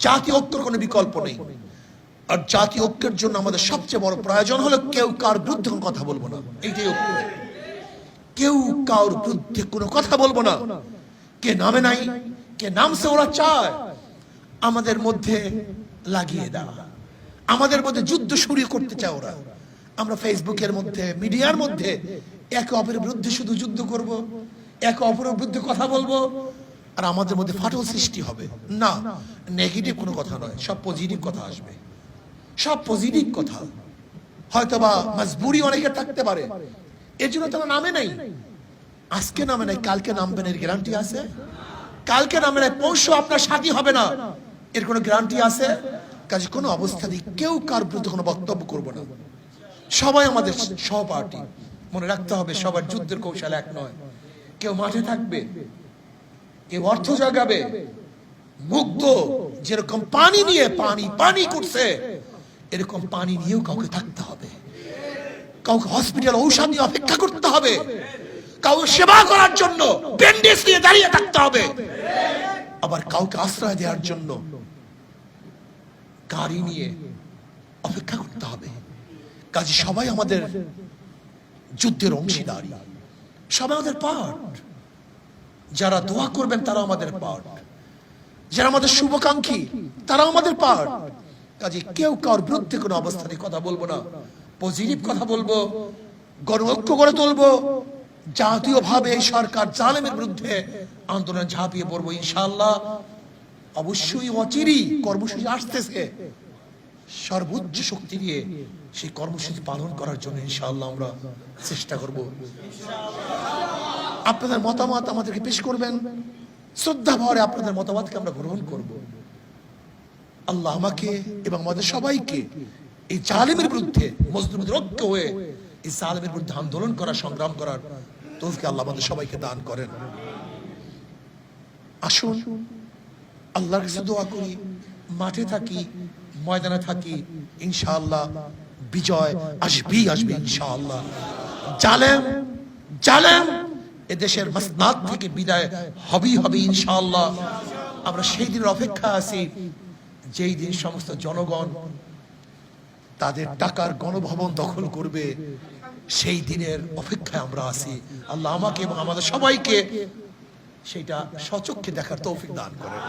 জাতীয় ঐক্যের কোনো বিকল্প নেই। আর জাতীয় ঐক্যের জন্য আমাদের সবচেয়ে বড় প্রয়োজন হলো কেউ কার বিরুদ্ধে কথা বলব না। এইটাই ঐক্য। কেউ কার বিরুদ্ধে কোনো কথা বলব না। কে নামে নাই, কে নামছে ওরা চায়, আমাদের মধ্যে লাগিয়ে দেওয়া। আমাদের মধ্যে যুদ্ধ শুরু করতে চায় ওরা। আমরা ফেসবুকের মধ্যে, মিডিয়ার মধ্যে একে অপরের বিরুদ্ধে শুধু যুদ্ধ করব, একে অপরের বিরুদ্ধে কথা বলব আর আমাদের মধ্যে ফাটল সৃষ্টি হবে। না নেগেটিভ কোনো কথা নয় সব পজিটিভ কথা আসবে। সব পজিটিভ কথা। হয়তোবা মজবুরি অনেকের থাকতে পারে। এর জন্য তারা নামে নাই। আজকে নামে নাই কালকে নামবেন এর গ্যারান্টি আছে। কালকে নামে নাই পরশু আপনার সাথী হবে না। এর কোনো গ্যারান্টি আছে? কাজে কোনো অবস্থাতেই কেউ কার বিরুদ্ধে কোনো বক্তব্য করব না। সবাই আমাদের সহপাঠী। মনে রাখতে হবে সবার যুদ্ধের কৌশল এক নয়। কেউ মাঠে থাকবে কেউ অর্থ জাগাবে? মুগ্ধ, যেরকম পানি নিয়ে পানি পানি করছে, এরকম পানি নিয়েও কাউকে থাকতে হবে। কাউকে হসপিটাল ঔষধ নিয়ে অপেক্ষা করতে হবে। কাউকে সেবা করার জন্য ব্যান্ডেজ নিয়ে দাঁড়িয়ে থাকতে হবে। আবার কাউকে আশ্রয় দেওয়ার জন্য গাড়ি নিয়ে অপেক্ষা করতে হবে। কাজে সবাই আমাদের যুদ্ধের অংশীদারি। সবাই আমাদের পার্ট যারা দোয়া করবেন তারা আমাদের পার্ট যারা আমাদের শুভাকাঙ্ক্ষী তারা আমাদের পার্ট কাজে কেউ কার বিরুদ্ধে কোনো অবস্থানে কথা বলব না। পজিটিভ কথা বলব গণ ঐক্য গড়ে তুলবো। জাতীয়ভাবে এই সরকার জালেমের বিরুদ্ধে আন্দোলন ঝাঁপিয়ে পড়ব ইনশাল্লাহ অবশ্যই অচিরই কর্মসূচি আসতেছে। সর্বোচ্চ শক্তি দিয়ে সেই কর্মসূচি পালন করার জন্য ইনশাআল্লাহ আমরা চেষ্টা করব। আপনাদের মতামত আমাদেরকে পেশ করবেন। শ্রদ্ধা ভরে আপনাদের মতামতকে আমরা গ্রহণ করব। আল্লাহ আমাকে এবং আমাদের সবাইকে এই জালিমের বিরুদ্ধে মজলুমদের ঐক্য হয়ে এই জালিমের বিরুদ্ধে আন্দোলন করা সংগ্রাম করার তৌফিক আল্লাহ আমাদের সবাইকে দান করেন। আসুন, আল্লাহর কাছে দোয়া করি, মাঠে থাকি, ময়দানে থাকি, ইনশাআল্লাহ বিজয় আসবেই আসবে ইনশাআল্লাহ। জালেম জালেম! এ দেশের মাসনাদ থেকে বিদায় হবেই হবে ইনশাআল্লাহ। আমরা সেই দিনের অপেক্ষা আছি, যেই দিন সমস্ত জনগণ তাদের টাকার গণভবন দখল করবে, সেই দিনের অপেক্ষায় আমরা আছি। আল্লাহ আমাকে এবং আমাদের সবাইকে সেটা সচক্ষে দেখার তৌফিক দান করেন।